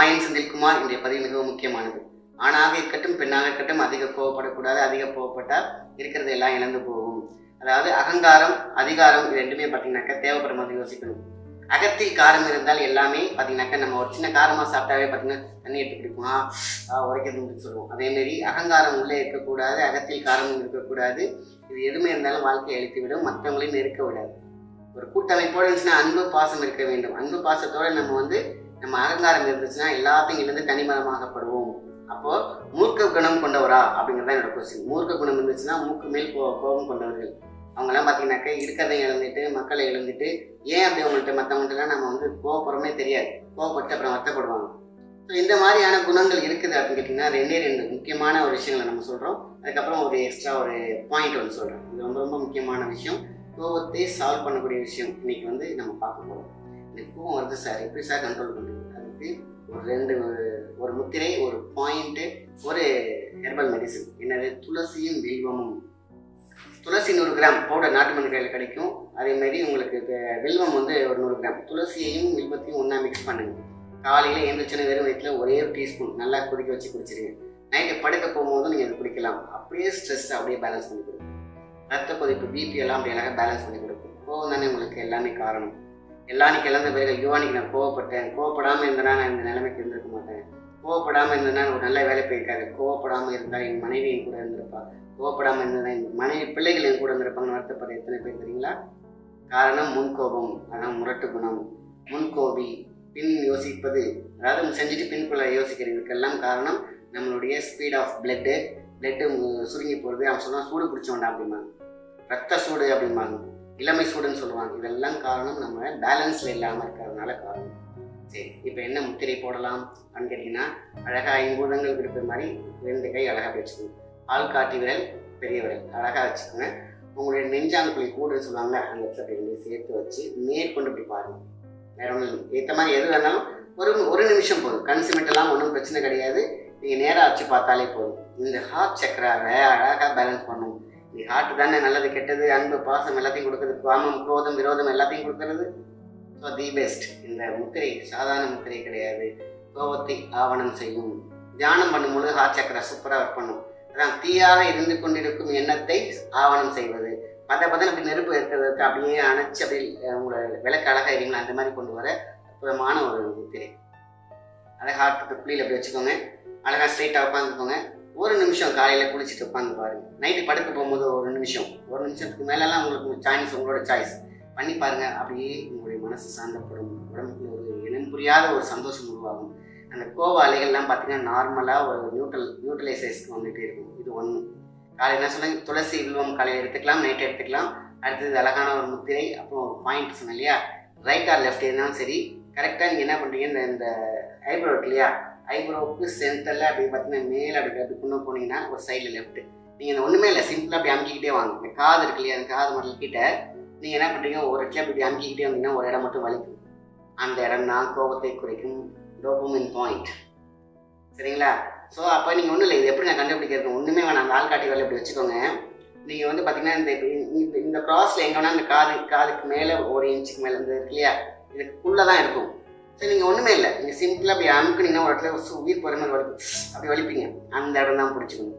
மாயன் செந்தில்குமார் இன்றைய பதிவு மிகவும் முக்கியமானது. ஆணாக இருக்கட்டும் பெண்ணாக இருக்கட்டும் அதிக கோவப்படக்கூடாது. அதிக கோவப்பட்டால் இருக்கிறது எல்லாம் இழந்து போகும். அதாவது அகங்காரம் அதிகாரம் இது ரெண்டுமே பார்த்தீங்கன்னாக்கா தேவைப்படும் போது யோசிக்கணும். அகத்தில் காரம் இருந்தால் எல்லாமே பார்த்தீங்கன்னாக்கா நம்ம ஒரு சின்ன காரமாக சாப்பிட்டாவே பார்த்தீங்கன்னா தண்ணி எடுத்து பிடிக்குமா உரைக்கிறதுன்னு சொல்லுவோம். அதேமாரி அகங்காரம் உள்ளே இருக்கக்கூடாது அகத்தில் காரமும் இருக்கக்கூடாது. இது எதுவுமே இருந்தாலும் வாழ்க்கையை அழித்து விடும் மற்றவங்களையும் நெருக்க விடாது. ஒரு கூட்டமைப்போடு இருந்துச்சுன்னா அன்பு பாசம் இருக்க வேண்டும். அன்பு பாசத்தோடு நம்ம வந்து நம்ம அகங்காரம் இருந்துச்சுன்னா எல்லாத்தையும் இழந்து தனிமதமாகப்படுவோம். அப்போ மூர்க்க குணம் கொண்டவரா அப்படிங்கிறது தான் என்னோட கொஸ்டின் மூர்க்க குணம் இருந்துச்சுன்னா மூக்கு மேல் கோ கோபம் கொண்டவர்கள். அவங்கெல்லாம் பார்த்தீங்கன்னாக்கா இருக்கிறதையும் இழந்துட்டு மக்களை இழந்துட்டு ஏன் அப்படி அவங்கள்ட்ட மற்றவங்கள்ட்டலாம் நம்ம வந்து கோவப்படுறோமே தெரியாது. கோவப்பட்டு அப்புறம் வருத்தப்படுவாங்க. ஸோ இந்த மாதிரியான குணங்கள் இருக்குது அப்படின்னு கேட்டிங்கன்னா ரெண்டே ரெண்டு முக்கியமான ஒரு விஷயங்களை நம்ம சொல்கிறோம் அதுக்கப்புறம் ஒரு எக்ஸ்ட்ரா ஒரு பாயிண்ட் ஒன்று சொல்கிறோம் இது ரொம்ப ரொம்ப முக்கியமான விஷயம். கோவத்தை சால்வ் பண்ணக்கூடிய விஷயம் இன்னைக்கு வந்து நம்ம பார்க்க போகிறோம் எனக்கு வருது சார் எப்படி சார் கண்ட்ரோல் பண்ணுறது அதுக்கு ஒரு ரெண்டு ஒரு- முத்திரை ஒரு பாயிண்ட்டு ஒரு ஹெர்பல் மெடிசன் என்னது? துளசியும் வில்வமும். துளசி நூறு கிராம் பவுடர் நாட்டு மண் கையில் கிடைக்கும். அதேமாரி உங்களுக்கு வில்வம் வந்து ஒரு நூறு கிராம். துளசியையும் வில்வத்தையும் ஒன்றா மிக்ஸ் பண்ணுங்க. காலையில் எழுந்திரிச்சோன்னு வெறும் வயிற்றில் ஒரே ஒரு டீஸ்பூன் நல்லா குடிக்க வச்சு குடிச்சிருங்க. நைட்டு படுக்க போகும்போது நீங்கள் இதை குடிக்கலாம். அப்படியே ஸ்ட்ரெஸ் அப்படியே பேலன்ஸ் பண்ணி கொடுக்கும் ரத்த கொதிப்பு பிபி எல்லாம் அப்படியே அழகாக பேலன்ஸ் பண்ணி கொடுக்கும். கோவம் தானே உங்களுக்கு எல்லாமே காரணம். எல்லாம் இழந்த பிறகு ஐயோ அன்னைக்கு நான் கோவப்பட்டேன். கோவப்படாமல் இருந்தனா நான் இந்த நிலைமைக்கு இருந்திருக்க மாட்டேன். கோவப்படாமல் இருந்தனா ஒரு நல்ல வேலை போயிருக்காரு. கோவப்படாமல் இருந்தால் என் மனைவி என் கூட இருந்திருப்பா. கோவப்படாமல் இருந்ததா என் மனைவி பிள்ளைகள் என் கூட இருந்திருப்பாங்கன்னு வருத்தப்படுற எத்தனை பேர் தெரியுங்களா? காரணம் முன்கோபம் அதான் முரட்டு குணம். முன்கோபி பின் யோசிப்பது. அதாவது செஞ்சுட்டு பின்குள்ள யோசிக்கிறதுக்கெல்லாம் காரணம் நம்மளுடைய ஸ்பீட் ஆஃப் பிளட்டு பிளட்டு சுருங்கி போகிறது அவன் சொன்னால் சூடு பிடிச்சோண்டா அப்படிம்பாங்க. ரத்த சூடு அப்படிம்பாங்க. இளமை சூடுன்னு சொல்லுவாங்க. இதெல்லாம் காரணம் நம்ம பேலன்ஸில் இல்லாமல் இருக்கிறதுனால காரணம். சரி இப்போ என்ன முத்திரை போடலாம் அப்படின்னு கேட்டிங்கன்னா அழகாக ஐம்பூதங்கள் இருக்கிற மாதிரி ரெண்டு கை அழகாக வச்சுக்கோங்க ஆள் காட்டி விரல் பெரிய விரல். அழகாக வச்சுக்கோங்க. உங்களுடைய நெஞ்சாங்குழி கூடுன்னு சொல்லுவாங்க அந்த இடத்துல அப்படி சேர்த்து வச்சு மேற்கொண்டு இப்படி பாருங்கள் வேற ஒன்றும் ஏற்ற மாதிரி எது வேணாலும் ஒரு ஒரு நிமிஷம் போதும். கண் சிமெண்ட்லாம் ஒன்றும் பிரச்சனை கிடையாது. நீங்கள் நேராக வச்சு பார்த்தாலே போதும். இந்த ஹார்ட் சக்கராவை அழகாக பேலன்ஸ் பண்ணும் ஹார்ட் தானே நல்லது கெட்டது அன்பு பாசம் எல்லாத்தையும் கொடுக்குறது காமம் குரோதம் விரோதம் எல்லாத்தையும் கொடுக்கறது. ஸோ தி பெஸ்ட் இந்த முத்திரை சாதாரண முத்திரை கிடையாது. கோபத்தை ஆவணம் செய்யும். தியானம் பண்ணும்பொழுது ஹார்ட் சக்கரை சூப்பராக ஒர்க் பண்ணும். அதான் தீயாக இருந்து கொண்டிருக்கும் எண்ணத்தை ஆவணம் செய்வது. பத பதன் அப்படி நெருப்பு இருக்கிறதுக்கு அப்படியே அணைச்சி அப்படி உங்களை விளக்கு அழகாக இருங்களா அந்த மாதிரி கொண்டு வர அற்புதமான ஒரு முத்திரை. அதை ஹார்ட் புள்ளியில் அப்படி வச்சுக்கோங்க. அழகாக ஸ்ட்ரெயிட்டாக உட்காந்துக்கோங்க ஒரு நிமிஷம் காலையில் குளிச்சுட்டு உட்காந்து பாருங்க நைட்டு படுக்க போகும்போது ஒரு நிமிஷம். ஒரு நிமிஷத்துக்கு மேலெல்லாம் உங்களுக்கு சாய்ஸ் உங்களோட சாய்ஸ் பண்ணி பாருங்க. அப்படியே உங்களுடைய மனசு சாந்தப்படும். உடம்புக்குள்ள ஒரு இனம் புரியாத ஒரு சந்தோஷம் உருவாகும். அந்த கோவ அலைகள்லாம் பார்த்தீங்கன்னா நார்மலாக ஒரு நியூட்ரல் நியூட்ரலைசைஸ்க்கு வந்துகிட்டே இருக்கும். இது ஒன்று காலை என்ன சொன்னாங்க? துளசி வில்வம் காலையில் எடுத்துக்கலாம் நைட் எடுத்துக்கலாம். அடுத்தது அழகான ஒரு முத்திரை அப்புறம் ஒரு பாயிண்ட் சொன்னேன் இல்லையா? ரைட் ஆர் லெஃப்ட் இருந்தாலும் சரி. கரெக்டாக நீங்கள் என்ன பண்ணுறீங்க இந்த இந்த ஐப்ரோ இருக்கு இல்லையா? ஐப்ரோவுக்கு சென்டரில் அப்படி பார்த்தீங்கன்னா மேலே அப்படி அப்படி கொண்டு போனீங்கன்னா ஒரு சைடில் லெஃப்ட்டு நீங்கள் இந்த ஒன்றுமே இல்லை. சிம்பிளாக அப்படி அமுக்கிக்கிட்டே வாங்க. இந்த காது இருக்கு இல்லையா அந்த காது மரல் கிட்ட நீங்கள் என்ன பண்ணுறீங்க ஒரு இடத்துல இப்படி அமுக்கிக்கிட்டே வந்தீங்கன்னா ஒரு இடம் மட்டும் வலிக்கும். அந்த இடம் தான் கோபத்தை குறைக்கும் டோபமின் பாயிண்ட் சரிங்களா? ஸோ அப்போ நீங்கள் ஒன்றும் இல்லை. இது எப்படி நான் கண்டுபிடிக்கிறது ஒன்றுமே வேணாம். அந்த ஆள்காட்டி வேலை இப்படி வச்சுக்கோங்க. நீங்கள் வந்து பார்த்தீங்கன்னா இந்த இந்த இந்த க்ராஸில் எங்கே வேணால் இந்த காது காதுக்கு மேலே ஒரு இன்ச்சுக்கு மேலே இந்த இருக்கு இல்லையா இதுக்குள்ளே தான் இருக்கும். சரி நீங்கள் ஒன்றுமே இல்லை. நீங்கள் சிம்பிளாக அப்படி அமுக்குனீங்கன்னா ஒரு இடத்துல உயிர் போகிற மாதிரி வலிக்கும். அப்படி வலிப்பீங்க. அந்த இடம் தான் பிடிச்சிக்கணும்.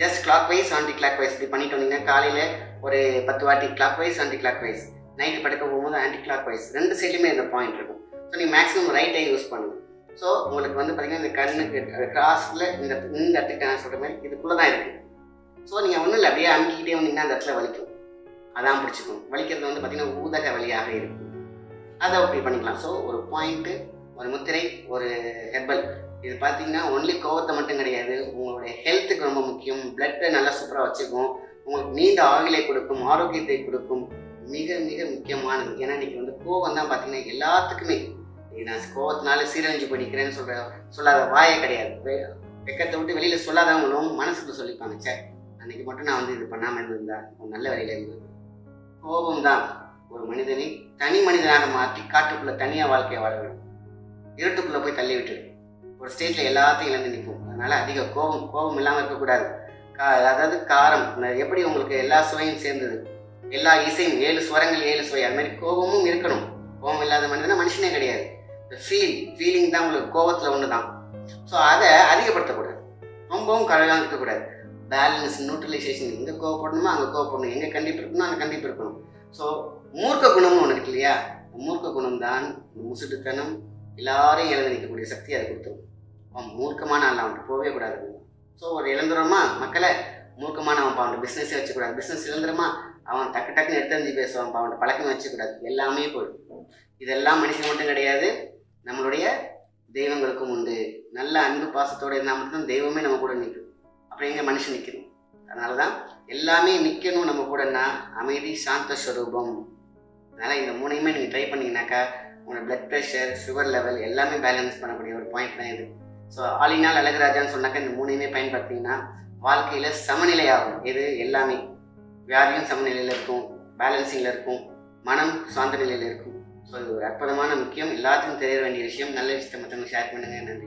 Just clockwise anticlockwise இப்படி பண்ணிட்டு வந்தீங்கன்னா காலையில் ஒரு பத்து வாட்டி clockwise anticlockwise night படுக்க போகும்போது ஆன்டி கிளாக் வைஸ் ரெண்டு சைட்லேயுமே இந்த பாயிண்ட் இருக்கும். ஸோ நீங்கள் மேக்ஸிமம் ரைட்டை யூஸ் பண்ணுங்கள் ஸோ உங்களுக்கு வந்து பார்த்தீங்கன்னா இந்த கண்ணுக்கு கிராஸில் இந்த இந்த இடத்துக்கு நான் சொல்கிற மாதிரி இதுக்குள்ளே தான் இருக்குது ஸோ நீங்கள் ஒன்றும் இல்லை அப்படியே அமுக்கிக்கிட்டே வந்தீங்கன்னா அந்த இடத்துல வலிக்கும். அதான் பிடிச்சிக்கும் வலிக்கிறது வந்து பார்த்தீங்கன்னா ஊதக வழியாக இருக்கும். அதை அப்படி பண்ணிக்கலாம். ஸோ ஒரு பாயிண்ட்டு ஒரு முத்திரை ஒரு ஹெர்பல் இது பார்த்தீங்கன்னா ஒன்லி கோவத்தை மட்டும் கிடையாது. உங்களுடைய ஹெல்த்துக்கு ரொம்ப முக்கியம். பிளட்டை நல்லா சூப்பராக வச்சுக்கும். உங்களுக்கு நீண்ட ஆகிலை கொடுக்கும் ஆரோக்கியத்தை கொடுக்கும். மிக மிக முக்கியமானது. ஏன்னா இன்றைக்கி வந்து கோவம் தான் பார்த்தீங்கன்னா எல்லாத்துக்குமே. நான் கோவத்தினால சீரழிஞ்சு படிக்கிறேன்னு சொல்கிற சொல்லாத வாயே கிடையாது. வெ- வெக்கத்தை விட்டு வெளியில் சொல்லாதவங்களும் மனசுக்கு சொல்லிப்பாங்க சே அன்னைக்கு மட்டும் நான் வந்து இது பண்ணாமல் இருந்திருந்தா நல்ல வழியில் இருந்தது கோபம் தான் ஒரு மனிதனை தனி மனிதனாக மாற்றி காட்டுக்குள்ளே தனியாக வாழ்க்கையை வாழ விடும் இருட்டுக்குள்ளே போய் தள்ளி விட்டுடும் ஒரு ஸ்டேஜில் எல்லாத்தையும் இழந்து நிற்போம் அதனால் அதிக கோபம் கோபம் இல்லாமல் இருக்கக்கூடாது. கா அதாவது காரம். எப்படி உங்களுக்கு எல்லா சுவையும் சேர்ந்தது? எல்லா இசையும் ஏழு சுவரங்கள் ஏழு சுவை. அது மாதிரி கோபமும் இருக்கணும். கோபம் இல்லாத மனிதனா மனுஷனே கிடையாது. ஃபீல் ஃபீலிங் தான் உங்களுக்கு கோபத்தில் ஒன்று தான். ஸோ அதை அதிகப்படுத்தக்கூடாது. ரொம்பவும் கழகம் இருக்கக்கூடாது. பேலன்ஸ் நியூட்ரலைசேஷன் எங்கே கோவப்படணுமோ அங்கே கோவப்படணும் எங்கே கண்டிப்பு இருக்கணும் அங்கே கண்டிப்பு இருக்கணும். ஸோ மூர்க்க குணம்னு ஒன்று இருக்கு இல்லையா? மூர்க்க குணம் தான் முசுட்டுத்தனம் எல்லாரையும் இழந்து நிற்கக்கூடிய சக்தி அதை கொடுத்துரும். அவன் மூர்க்கமான ஆள் அவன்கிட்ட போகவே கூடாது. ஸோ ஒரு இழந்துருமா மக்களை மூர்க்கமான அவன் அவன் பிஸ்னஸே வச்சுக்கூடாது. பிஸ்னஸ் இழந்துருமா அவன் டக்கு டக்குன்னு எடுத்தறிஞ்சு பேசுவான். அவன் பழக்கம் வச்சுக்கூடாது. எல்லாமே போயிடும். இதெல்லாம் மனுஷன் மட்டும் கிடையாது. நம்மளுடைய தெய்வங்களுக்கும் உண்டு. நல்ல அன்பு பாசத்தோடு இருந்தால் மட்டும் தெய்வமே நம்ம கூட நிற்கும். அப்புறம் எங்கே மனுஷன் நிற்கணும் அதனால தான் எல்லாமே நிற்கணும் நம்ம கூடன்னா அமைதி சாந்த ஸ்வரூபம் அதனால் இந்த மூணையுமே நீங்கள் ட்ரை பண்ணீங்கன்னாக்கா உங்களோட பிளட் ப்ரெஷர் சுகர் லெவல் எல்லாமே பேலன்ஸ் பண்ணக்கூடிய ஒரு பாயிண்ட் தான் இது. ஸோ ஆலினால் அழகுராஜான்னு சொன்னாக்கா இந்த மூணையுமே பயன்படுத்திங்கன்னா வாழ்க்கையில் சமநிலை ஆகும் இது எல்லாமே. வியாதியும் சமநிலையில் இருக்கும். பேலன்சிங்கில் இருக்கும். மனம் சாந்த நிலையில் இருக்கும். ஸோ இது ஒரு அற்புதமான முக்கியம். எல்லாத்துக்கும் தெரிய வேண்டிய விஷயம். நல்ல விஷயத்தை மற்றவங்க ஷேர் பண்ணுங்கள் நன்றி.